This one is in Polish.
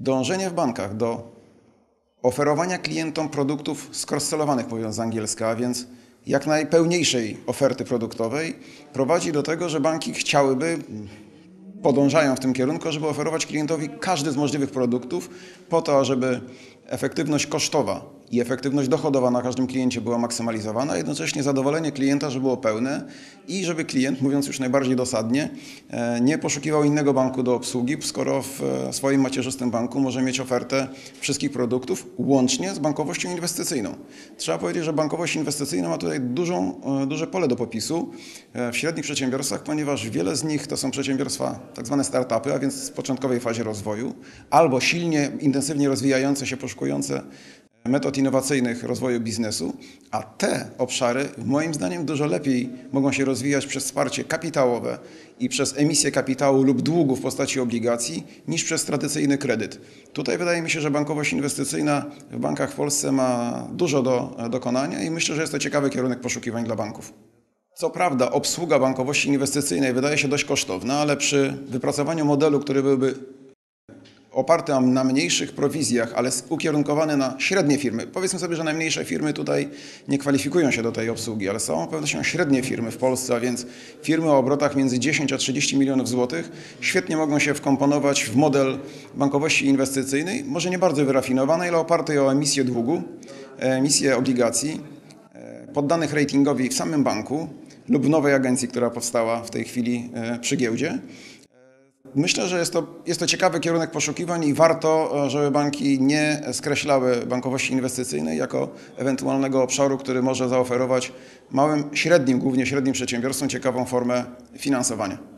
Dążenie w bankach do oferowania klientom produktów skroscelowanych, mówiąc z angielska, a więc jak najpełniejszej oferty produktowej, prowadzi do tego, że banki chciałyby, podążają w tym kierunku, żeby oferować klientowi każdy z możliwych produktów, po to, żeby efektywność kosztowa i efektywność dochodowa na każdym kliencie była maksymalizowana, jednocześnie zadowolenie klienta, żeby było pełne i żeby klient, mówiąc już najbardziej dosadnie, e, nie poszukiwał innego banku do obsługi, skoro w e, swoim macierzystym banku może mieć ofertę wszystkich produktów, łącznie z bankowością inwestycyjną. Trzeba powiedzieć, że bankowość inwestycyjna ma tutaj dużą, e, duże pole do popisu w średnich przedsiębiorstwach, ponieważ wiele z nich to są przedsiębiorstwa tak zwane startupy, a więc w początkowej fazie rozwoju, albo silnie, intensywnie rozwijające się, poszukujące metod innowacyjnych rozwoju biznesu, a te obszary moim zdaniem dużo lepiej mogą się rozwijać przez wsparcie kapitałowe i przez emisję kapitału lub długu w postaci obligacji niż przez tradycyjny kredyt. Tutaj wydaje mi się, że bankowość inwestycyjna w bankach w Polsce ma dużo do dokonania i myślę, że jest to ciekawy kierunek poszukiwań dla banków. Co prawda, obsługa bankowości inwestycyjnej wydaje się dość kosztowna, ale przy wypracowaniu modelu, który byłby oparty na mniejszych prowizjach, ale ukierunkowany na średnie firmy. Powiedzmy sobie, że najmniejsze firmy tutaj nie kwalifikują się do tej obsługi, ale są pewnością średnie firmy w Polsce, a więc firmy o obrotach między 10 a 30 milionów złotych świetnie mogą się wkomponować w model bankowości inwestycyjnej, może nie bardzo wyrafinowanej, ale opartej o emisję długu, emisję obligacji, e, poddanych ratingowi w samym banku lub nowej agencji, która powstała w tej chwili e, przy giełdzie. Myślę, że jest to, jest to ciekawy kierunek poszukiwań i warto, e, żeby banki nie skreślały bankowości inwestycyjnej jako ewentualnego obszaru, który może zaoferować małym, średnim, głównie średnim przedsiębiorstwom ciekawą formę finansowania.